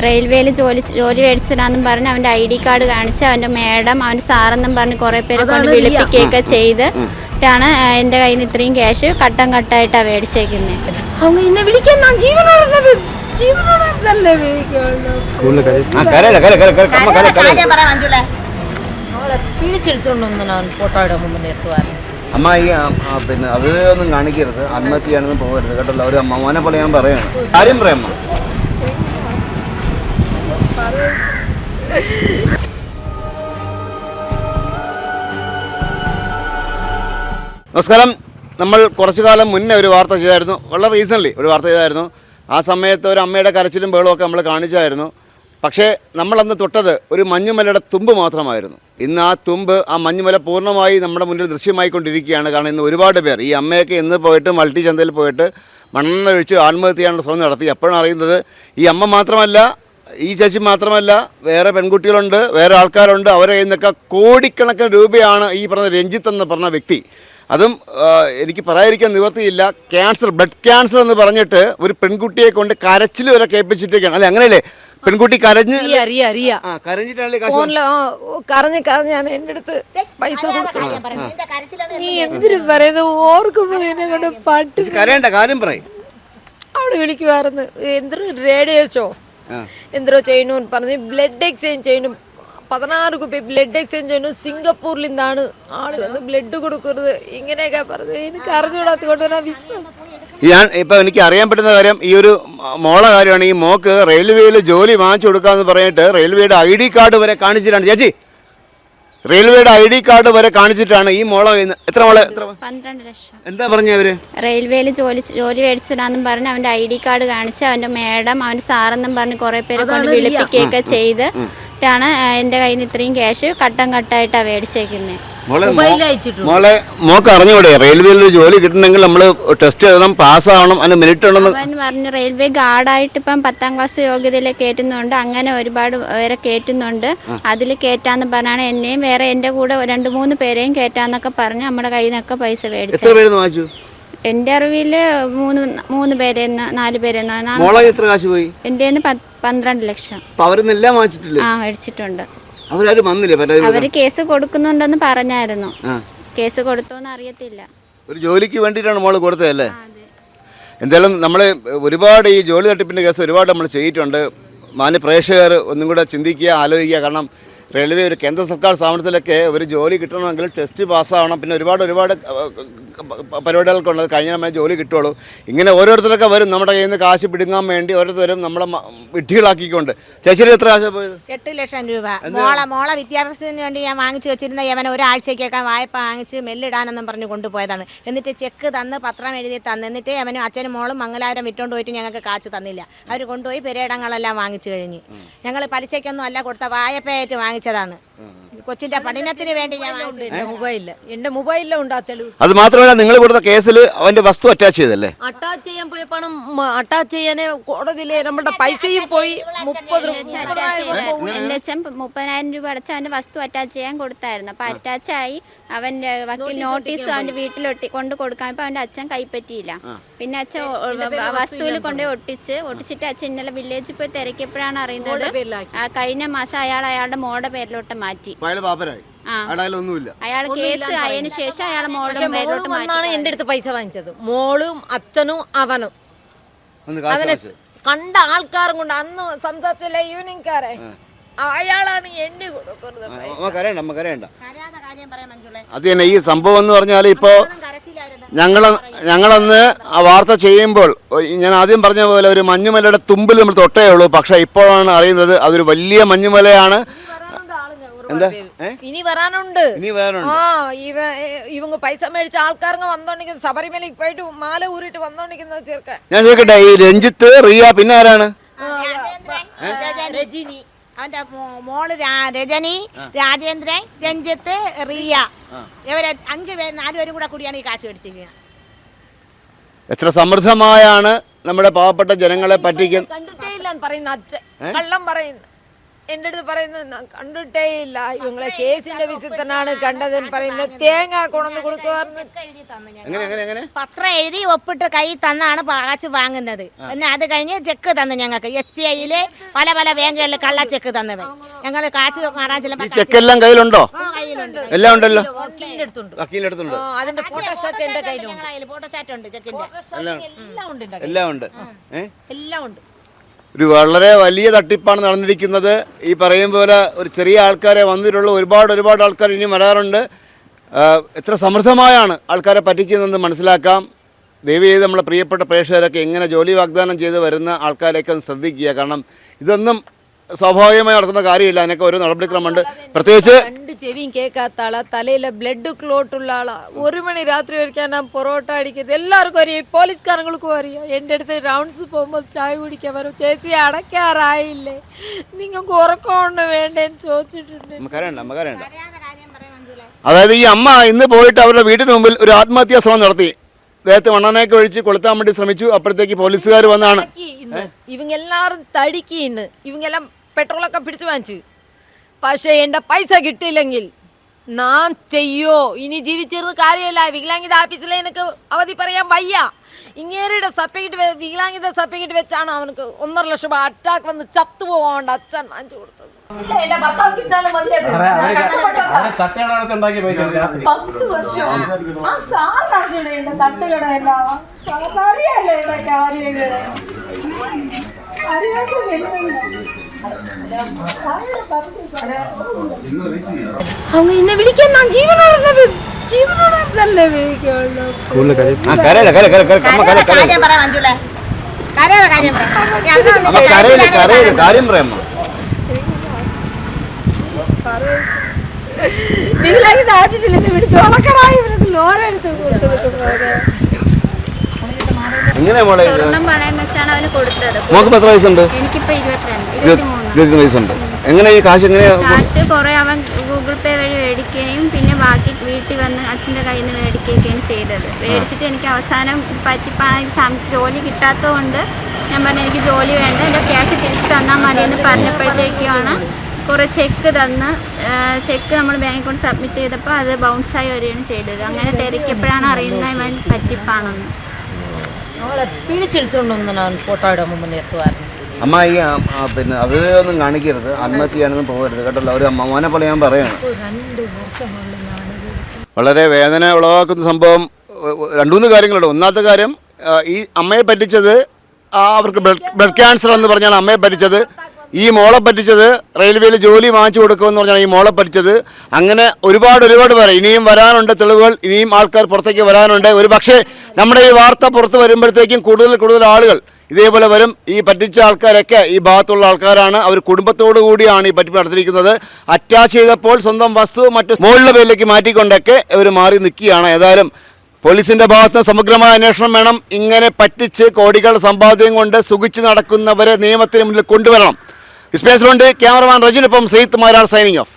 റെയിൽവേയിൽ ജോലി ജോലി മേടിച്ചതാണെന്നും പറഞ്ഞ് അവൻ്റെ ഐ ഡി കാർഡ് കാണിച്ച് അവൻ്റെ മേഡം അവൻ്റെ സാറെന്നും പറഞ്ഞ് കുറേ പേര് കൊണ്ട് വിളിപ്പിക്കുകയൊക്കെ ചെയ്ത് ാണ് എൻ്റെ കയ്യിൽ നിന്ന് ഇത്രയും ക്യാഷ് ഘട്ടം ഘട്ടമായിട്ടാണ് മേടിച്ചേക്കുന്നത് அவங்க என்ன വിളിക്കാൻ ഞാൻ ജീവനോടെ ജീവനോടെ തന്നെ വിളിക്കുള്ളൂ കര അവളെ ഞാൻ ഫോട്ടോ ഇടാൻ മുമ്പ് നിർത്തുവായിരുന്നു അമ്മ ഈ പിന്നെ അത് ഒന്നും കാണിക്കരുത്. ആത്മഹത്യ ചെയ്യാനൊന്നും പോകരുത് കേട്ടല്ലോ അവർ അമ്മമാനെ പോലെ ഞാൻ പറയാണ്. കാര്യം പറയാം നമസ്കാരം. നമ്മൾ കുറച്ചു കാലം മുന്നേ ഒരു വാർത്ത ചെയ്തായിരുന്നു. വളരെ റീസൺലി ഒരു വാർത്ത ചെയ്തായിരുന്നു. ആ സമയത്ത് ഒരു അമ്മയുടെ കരച്ചിലും ഒക്കെ നമ്മൾ കാണിച്ചായിരുന്നു. പക്ഷേ നമ്മളന്ന് തൊട്ടത് ഒരു മഞ്ഞുമലയുടെ തുമ്പ് മാത്രമായിരുന്നു. ഇന്ന് ആ തുമ്പ് ആ മഞ്ഞുമല പൂർണമായി നമ്മുടെ മുന്നിൽ ദൃശ്യമായിക്കൊണ്ടിരിക്കുകയാണ്. കാരണം ഇന്ന് ഒരുപാട് പേർ ഈ അമ്മയൊക്കെ ഇന്ന് പോയിട്ട് മൾട്ടി ചന്തയിൽ പോയിട്ട് മണ്ണെണ്ണ ഒഴിച്ച് ആത്മഹത്യ ചെയ്യാനുള്ള ശ്രമം നടത്തി. അപ്പോഴാണ് അറിയുന്നത് ഈ അമ്മ മാത്രമല്ല ഈ ചേച്ചി മാത്രമല്ല വേറെ പെൺകുട്ടികളുണ്ട് വേറെ ആൾക്കാരുണ്ട്. അവരെ കയ്യിൽ നിന്നൊക്കെ കോടിക്കണക്കിന് രൂപയാണ് ഈ പറഞ്ഞ രഞ്ജിത്ത് എന്ന് പറഞ്ഞ വ്യക്തി. അതും എനിക്ക് പറയാതിരിക്കാൻ നിവർത്തിയില്ല ക്യാൻസർ ബ്ലഡ് ക്യാൻസർ എന്ന് പറഞ്ഞിട്ട് ഒരു പെൺകുട്ടിയെ കൊണ്ട് കരച്ചിൽ വരെ കേൾപ്പിച്ചിട്ടേക്കാണ് അല്ലെ അങ്ങനെയല്ലേ? പെൺകുട്ടി കരഞ്ഞ് അറിയ അറിയ അറിയ. ആ കരഞ്ഞിട്ടാണല്ലേ കാശ് ഫോണിൽ ആ, ഓ, കരഞ്ഞ് കരഞ്ഞാണ് എന്റെ അടുത്ത് പൈസ നീ എന്തിനു പറയുന്നത്? ഓർക്കുമ്പോ എന്നെ കൊണ്ട് പട്ടി കരയണ്ട കാര്യം പറയും. അവിടെ വിളിക്കുമായിരുന്നു എന്തൊരു റേഡിയോച്ചോ എന്തോ ചെയ്യണമെന്ന് പറഞ്ഞു ബ്ലഡ് എക്സ്ചേഞ്ച് ചെയ്യണം പതിനാറ് കുപ്പി ബ്ലഡ് എക്സ്ചേഞ്ച് ചെയ്യുന്നു. സിംഗപ്പൂരിൽ നിന്നാണ് ആൾ വന്ന് ബ്ലഡ് കൊടുക്കരുത് ഇങ്ങനെയൊക്കെ പറഞ്ഞത് എനിക്ക് അറിഞ്ഞുകൂടാത്ത കൊണ്ട് ഞാൻ വിശ്വാസം. ഞാൻ ഇപ്പം എനിക്ക് അറിയാൻ പറ്റുന്ന കാര്യം ഈ ഒരു മോളെ കാര്യമാണ്. ഈ മോക്ക് റെയിൽവേയിൽ ജോലി വാങ്ങിച്ചു കൊടുക്കാന്ന് പറഞ്ഞിട്ട് റെയിൽവേയുടെ ഐ ഡി കാർഡ് വരെ കാണിച്ചിട്ടാണ്. ചേച്ചി റെയിൽവേയുടെ ഐ ഡി കാർഡ് വരെ കാണിച്ചിട്ടാണ് ഈ മോളെ എത്ര മോളെ പന്ത്രണ്ട് ലക്ഷം. എന്താ പറഞ്ഞവര് റെയിൽവേയിൽ ജോലി ജോലി മേടിച്ചതാണെന്നും പറഞ്ഞ് അവന്റെ ഐ ഡി കാർഡ് കാണിച്ച് അവന്റെ മേഡം അവന്റെ സാറെന്നും പറഞ്ഞ് കുറേ പേര് കൊണ്ട് വിളിപ്പിക്കുകയൊക്കെ ചെയ്ത് ാണ് എന്റെ കയ്യിൽ നിന്ന് ഇത്രയും ക്യാഷ് ഘട്ടം ഘട്ടമായിട്ടാണ് മേടിച്ചേക്കുന്നത് മോളെ മോക്ക് അറിഞ്ഞൂടെ റെയിൽവേയിൽ ഒരു ജോലി കിട്ടണമെങ്കിൽ നമ്മൾ ടെസ്റ്റ് എഴുതണം പാസ്സാവണം അതിന് മെറിറ്റ് ഉണ്ടെന്ന് അവൻ പറഞ്ഞു റെയിൽവേ ഗാർഡായിട്ട് ഇപ്പം പത്താം ക്ലാസ് യോഗ്യതയിൽ കയറ്റുന്നുണ്ട് അങ്ങനെ ഒരുപാട് പേരെ കയറ്റുന്നുണ്ട്. അതിൽ കയറ്റാന്ന് പറഞ്ഞാണ് എന്നെയും വേറെ എന്റെ കൂടെ രണ്ട് മൂന്ന് പേരെയും കയറ്റാന്നൊക്കെ പറഞ്ഞ് നമ്മുടെ കയ്യിൽ നിന്നൊക്കെ പൈസ എത്ര മേടിച്ചു പേര് വാങ്ങിച്ചു? എന്റെ അറിവിൽ മൂന്ന് മൂന്ന് പേരെ നാല് പേരെ മോളെ എത്ര കാശ് പോയി? എന്റെ പന്ത്രണ്ട് ലക്ഷം. അപ്പൊ അവരൊന്നെല്ലാം വാങ്ങിച്ചിട്ടില്ലേ? ആ മേടിച്ചിട്ടുണ്ട്. അവരാരും വന്നില്ലേ? പരാതി അവർ കേസ് കൊടുക്കുന്നുണ്ടെന്ന് പറഞ്ഞായിരുന്നു. ആ. കേസ് കൊടുത്തോന്ന് അറിയത്തില്ല. ഒരു ജോലിക്ക് വേണ്ടിയിട്ടാണ് മോൾ കൊടുത്തതല്ലേ എന്തായാലും നമ്മൾ ഒരുപാട് ഈ ജോലി തട്ടിപ്പിന്റെ കേസ് ഒരുപാട് നമ്മൾ ചെയ്തിട്ടുണ്ട്. മാന്യ പ്രേക്ഷകർ ഒന്നും കൂടെ ചിന്തിക്കുക ആലോചിക്കുക. കാരണം റെയിൽവേ ഒരു കേന്ദ്ര സർക്കാർ സ്ഥാപനത്തിലൊക്കെ ഒരു ജോലി കിട്ടണമെങ്കിൽ ടെസ്റ്റ് പാസ്സാവണം. പിന്നെ ഒരുപാട് ഒരുപാട് പരിപാടികൾക്കുണ്ട്. കഴിഞ്ഞ കഴിഞ്ഞാൽ നമ്മൾ ജോലി കിട്ടുള്ളൂ ഇങ്ങനെ ഓരോരുത്തരൊക്കെ വരും. നമ്മുടെ കയ്യിൽ നിന്ന് കാശ് പിടുങ്ങാൻ വേണ്ടി ഓരോരുത്തരും നമ്മളെ വിഡ്ഢികളാക്കിക്കൊണ്ട്. ചേച്ചി എത്ര കാശ് പോയത്? എട്ട് ലക്ഷം രൂപ. മോളെ മോളെ വിദ്യാഭ്യാസത്തിന് വേണ്ടി ഞാൻ വാങ്ങിച്ചു വെച്ചിരുന്ന യവൻ ഒരാഴ്ചയ്ക്കൊക്കെ വായ്പ വാങ്ങിച്ച് മെല്ലിടാനെന്നും പറഞ്ഞ് കൊണ്ടുപോയതാണ്. എന്നിട്ട് ചെക്ക് തന്ന് പത്രം എഴുതി തന്ന്. എന്നിട്ട് അവനും അച്ഛനും മോളും മംഗലാപുരം വിട്ടുകൊണ്ട് പോയിട്ട് ഞങ്ങൾക്ക് കാശ് തന്നില്ല. അവർ കൊണ്ടുപോയി പെരേടങ്ങളെല്ലാം വാങ്ങിച്ചു കഴിഞ്ഞ്. ഞങ്ങൾ പലിശയ്ക്കൊന്നും അല്ല കൊടുത്ത വായ്പയായിട്ട് വാങ്ങിച്ചതാണ്. കൊച്ചിന്റെ പഠനത്തിന് വേണ്ടി ഞാൻ മൊബൈലിൽ എന്റെ മൊബൈലിൽ എന്റെ മൊബൈലിലും ഉണ്ട് അത് മാത്രമല്ല നിങ്ങൾ കൊടുത്ത കേസിൽ അവന്റെ വസ്തു അറ്റാച്ച് ചെയ്തല്ലേ അറ്റാച്ച് ചെയ്യാൻ പോയ പണം അറ്റാച്ച് ചെയ്യാനേ കോടതിയിലെ നമ്മുടെ പൈസയും പോയി മുപ്പത് രൂപ എന്റെ അച്ഛൻ മുപ്പതിനായിരം രൂപ അടച്ച് അവന്റെ വസ്തു അറ്റാച്ച് ചെയ്യാൻ കൊടുത്തായിരുന്നു. അപ്പോൾ അറ്റാച്ചായി അവന്റെ വക്കീൽ നോട്ടീസ് അവന്റെ വീട്ടിലൊട്ടി കൊണ്ട് കൊടുക്കാൻ. ഇപ്പോൾ അവന്റെ അച്ഛൻ കൈപ്പറ്റിയില്ല. പിന്നെ അച്ഛൻ വസ്തുവിൽ കൊണ്ട് ഒട്ടിച്ച് ഒട്ടിച്ചിട്ട് അച്ഛൻ ഇന്നലെ വില്ലേജിൽ പോയി തിരക്കിയപ്പോഴാണ് അറിയുന്നത്. ആ, കഴിഞ്ഞ മാസം അയാൾ അയാളുടെ മോടെ പേരിലോട്ട് മാറ്റി. അയാൾ കേസ് ആയതിനു ശേഷം അയാൾ മോളുടെ പേരിലോട്ട് മാറ്റി എന്റെ അടുത്ത് പൈസ വാങ്ങിച്ചത്. മോളും അച്ഛനും അവനും. അതിനെ കണ്ട ആൾക്കാരും കൊണ്ട് അന്ന് സംസാരത്തിലെ ഈവനിങ്കാരെ അയാളാണ് എണ്ണി കൊടുക്കുന്നത് നമുക്കറിയണ്ട മഞ്ജുളെ. അത് തന്നെ ഈ സംഭവം എന്ന് പറഞ്ഞാൽ ഇപ്പോ ഞങ്ങൾ ഞങ്ങളന്ന് ആ വാർത്ത ചെയ്യുമ്പോൾ ഞാൻ ആദ്യം പറഞ്ഞ പോലെ ഒരു മഞ്ഞുമലയുടെ തുമ്പിൽ നമ്മൾ തൊട്ടേ ഉള്ളൂ. പക്ഷെ ഇപ്പോഴാണ് അറിയുന്നത് അതൊരു വലിയ മഞ്ഞുമലയാണ്. എന്താ? ഇനി വരാനുണ്ട്. ഇനി വേറെ ആ ഇവ ഇവங்க പൈസ മേടിച്ച ആൾക്കാർക്ക് വന്നോണ്ടിരിക്കുന്നത് ശബരിമലയിൽ പോയിട്ട് മാല ഊരിട്ട് വന്നോണ്ടിരിക്കുന്നത് ചെറുക്കൻ. ഞാൻ ചോദിക്കട്ടെ ഈ രഞ്ജിത്ത് റിയ പിന്നെ ആരാണ്? രജനി. അവന്റെ മോൾ രജനി രാജേന്ദ്രൻ രഞ്ജിത്ത് റിയ. ഇവരെ അഞ്ച് പേര് നാലുപേരും കൂടെ കൂടിയാണ് ഈ കാശ് മേടിച്ചിരിക്കുന്നത് എത്ര സമൃദ്ധമായാണ് നമ്മുടെ പാവപ്പെട്ട ജനങ്ങളെ പറ്റിക്കുന്ന കണ്ടിട്ടേ ഇല്ല പറയുന്ന അച്ഛൻ. കള്ളം പറയുന്നു എന്റെ അടുത്ത് പറയുന്നത് "ഞാൻ കണ്ടിട്ടേ ഇല്ല. ഇവങ്ങളെ കേസിന്റെ വിശുദ്ധനാണ് കണ്ടതെന്ന് പറയുന്നത് തേങ്ങ കൊണ്ടു എങ്ങനെ പത്രം എഴുതി ഒപ്പിട്ട് കൈ തന്നാണ് കാശ് വാങ്ങുന്നത്. പിന്നെ അത് കഴിഞ്ഞ് ചെക്ക് തന്നു ഞങ്ങൾക്ക്. എസ് ബി ഐയിലെ പല പല ബാങ്കുകളിൽ കള്ള ചെക്ക് തന്നത് ഞങ്ങൾ കാശ് മാറാൻ ഈ ചെക്ക് ചെക്കെല്ലാം കയ്യിലുണ്ടോ? കയ്യിലുണ്ട്. എല്ലാം ഉണ്ടല്ലോ? അതിന്റെ ഫോട്ടോഷോട്ട് എന്റെ കയ്യിലുണ്ട്. ഫോട്ടോസ്റ്റാറ്റ് ഉണ്ട് ചെക്കിന്റെ. എല്ലാം എല്ലാം എല്ലാം ഉണ്ട്. എല്ലാം ഉണ്ട്. ഒരു വളരെ വലിയ തട്ടിപ്പാണ് നടന്നിരിക്കുന്നത്. ഈ പറയും പോലെ ഒരു ചെറിയ ആൾക്കാരെ വന്നിട്ടുള്ള ഒരുപാട് ഒരുപാട് ആൾക്കാർ ഇനി വരാറുണ്ട്. എത്ര സമൃദ്ധമായാണ് ആൾക്കാരെ പറ്റിക്കുന്നതെന്ന് മനസ്സിലാക്കാം. ദയവ് ചെയ്ത് നമ്മളെ പ്രിയപ്പെട്ട പ്രേക്ഷകരൊക്കെ എങ്ങനെ ജോലി വാഗ്ദാനം ചെയ്ത് വരുന്ന ആൾക്കാരെയൊക്കെ ഒന്ന് ശ്രദ്ധിക്കുക. കാരണം ഇതൊന്നും സ്വാഭാവികമായി നടക്കുന്ന കാര്യമില്ല. അതിനൊക്കെ ഒരു നടപടിക്രമമുണ്ട്. പ്രത്യേകിച്ച് രണ്ട് ചെവിയും കേൾക്കാത്ത ആളാ. തലയിലെ ബ്ലഡ് ക്ലോട്ടുള്ള ആളാ. ഒരു മണി രാത്രി വരയ്ക്കാൻ ഞാൻ പൊറോട്ട അടിക്കുന്നത് എല്ലാവർക്കും അറിയാം. പോലീസുകാരങ്ങൾക്കും അറിയാം. എന്റെ അടുത്ത് റൗണ്ട്സ് പോകുമ്പോൾ ചായ കുടിക്കാൻ വരും. ചേച്ചി അടയ്ക്കാറായില്ലേ? നിങ്ങൾക്ക് ഉറക്കമുണ്ട് വേണ്ടേന്ന് ചോദിച്ചിട്ടുണ്ട്. നമുക്കറിയണ്ട നമുക്കറിയണ്ട. അതായത് ഈ അമ്മ ഇന്ന് പോയിട്ട് അവരുടെ വീടിന് മുമ്പിൽ ഒരു ആത്മഹത്യാ ശ്രമം നടത്തി. ദേഹത്ത് മണ്ണെണ്ണയൊക്കെ ഒഴിച്ച് കൊളുത്താൻ വേണ്ടി ശ്രമിച്ചു. അപ്പോഴത്തേക്ക് പോലീസുകാർ വന്നാണ്. ഇവങ്ങെല്ലാരും തടിക്കി ഇന്ന്. ഇവങ്ങെല്ലാം പെട്രോളൊക്കെ പിടിച്ചു വാങ്ങിച്ചു. പക്ഷേ എന്റെ പൈസ കിട്ടിയില്ലെങ്കിൽ നാം ചെയ്യോ? ഇനി ജീവിച്ചിരുന്ന് കാര്യമില്ല. വികലാംഗിത ഓഫീസിലെ എനിക്ക് അവധി പറയാൻ വയ്യ. ഇങ്ങേരുടെ സർട്ടിഫിക്കറ്റ് വികലാംഗിത സർട്ടിഫിക്കറ്റ് വെച്ചാണ് അവനക്ക് ഒന്നര ലക്ഷം രൂപ അറ്റാക്ക് വന്ന് ചത്തുപോകാണ്ട് അച്ഛൻ വാങ്ങിച്ചു കൊടുത്തത് എന്റെ ഭർത്താവ് കിട്ടാനും മതിയായിരുന്നു. ഞാൻ കഷ്ടപ്പെട്ടതാ. തട്ടുകട പൈസ രാത്രി പത്ത് വർഷം ആ സാറിനാണ് എന്റെ തട്ടുകടയെല്ലാം സാറിനറിയാലോ എന്റെ കാര്യങ്ങള് അറിയാത്ത அவங்க என்ன விழிக்க நான் ஜீவனோட ആ കാര്യം കാര്യം കാര്യം എങ്ങനെയാ മോളെ സ്വർണം കൊടുത്തത്. വയസ്സുണ്ട്? എനിക്കിപ്പോ ഇരുപത്തിരണ്ട്. ഇരുപത്തി വയസ്സുണ്ട്. എങ്ങനെ ഈ കാശ് എങ്ങനെ കാശ് കുറെ അവൻ ഗൂഗിൾ പേ വഴി മേടിക്കുകയും പിന്നെ ബാക്കി വീട്ടിൽ വന്ന് അച്ഛന്റെ കയ്യിൽ നിന്ന് മേടിക്കുകയൊക്കെയാണ് ചെയ്തത്. മേടിച്ചിട്ട് എനിക്ക് അവസാനം പറ്റിപ്പാണെങ്കിൽ ജോലി കിട്ടാത്തതുകൊണ്ട് ഞാൻ പറഞ്ഞു എനിക്ക് ജോലി വേണ്ട എന്റെ ക്യാഷ് തിരിച്ച് തന്നാൽ മതി എന്ന് പറഞ്ഞപ്പോഴത്തേക്കാണ് കുറേ ചെക്ക് തന്ന് ചെക്ക് നമ്മൾ ബാങ്കിൽ കൊണ്ട് സബ്മിറ്റ് ചെയ്തപ്പോൾ അത് ബൗൺസായി വരികയാണ് ചെയ്തത്. അങ്ങനെ തിരക്കിയപ്പോഴാണ് അറിയുന്നത് ഇവൻ പറ്റിപ്പാണെന്ന്. ഞാൻ ഫോട്ടോ ഇടാൻ മുമ്പ് നിർത്തുമായിരുന്നു അമ്മ ഈ ആ, ആ, പിന്നെ കാണിക്കരുത്. ആത്മഹത്യ ചെയ്യാനൊന്നും പോകരുത് കേട്ടല്ലോ ഒരു അമ്മമാനെ പോലെ ഞാൻ പറയാണ്. രണ്ട് ഞാനത് വളരെ വേദന ഉളവാക്കുന്ന സംഭവം ഒ- ഒ- രണ്ടു മൂന്ന് കാര്യങ്ങളുണ്ട്. ഒന്നാമത്തെ കാര്യം ആ, ഈ അമ്മയെ പറ്റിച്ചത് ആ, അവർക്ക് ബ്ലഡ് ബ്ലഡ് ക്യാൻസർ എന്ന് പറഞ്ഞാണ് അമ്മയെ പറ്റിച്ചത്. ഈ മോളെ പറ്റിച്ചത് റെയിൽവേയിൽ ജോലി വാങ്ങിച്ചു കൊടുക്കുമെന്ന് പറഞ്ഞാണ് ഈ മോളെ പറ്റിച്ചത്. അങ്ങനെ ഒരുപാട് ഒരുപാട് പേരെ ഇനിയും വരാനുണ്ട് തെളിവുകൾ. ഇനിയും ആൾക്കാർ പുറത്തേക്ക് വരാനുണ്ട്. ഒരു പക്ഷേ നമ്മുടെ ഈ വാർത്ത പുറത്ത് വരുമ്പോഴത്തേക്കും കൂടുതൽ കൂടുതൽ ആളുകൾ ഇതേപോലെ വരും. ഈ പറ്റിച്ച ആൾക്കാരൊക്കെ ഈ ഭാഗത്തുള്ള ആൾക്കാരാണ്. അവർ കുടുംബത്തോടു കൂടിയാണ് ഈ പറ്റിപ്പ് നടത്തിയിരിക്കുന്നത്. അറ്റാച്ച് ചെയ്തപ്പോൾ സ്വന്തം വസ്തു മറ്റു മുകളിലെ പേരിലേക്ക് മാറ്റിക്കൊണ്ടൊക്കെ ഇവർ മാറി നിൽക്കുകയാണ്. ഏതായാലും പോലീസിന്റെ ഭാഗത്ത് സമഗ്രമായ അന്വേഷണം വേണം. ഇങ്ങനെ പറ്റിച്ച് കോടികൾ സമ്പാദ്യം കൊണ്ട് സുഖിച്ച് നടക്കുന്നവരെ നിയമത്തിന് മുന്നിൽ കൊണ്ടുവരണം. വിസ്പേസ് കൊണ്ട് ക്യാമറമാൻ റജിനൊപ്പം ശ്രീത്ത് മാരാർ സൈനിങ് ഓഫ്.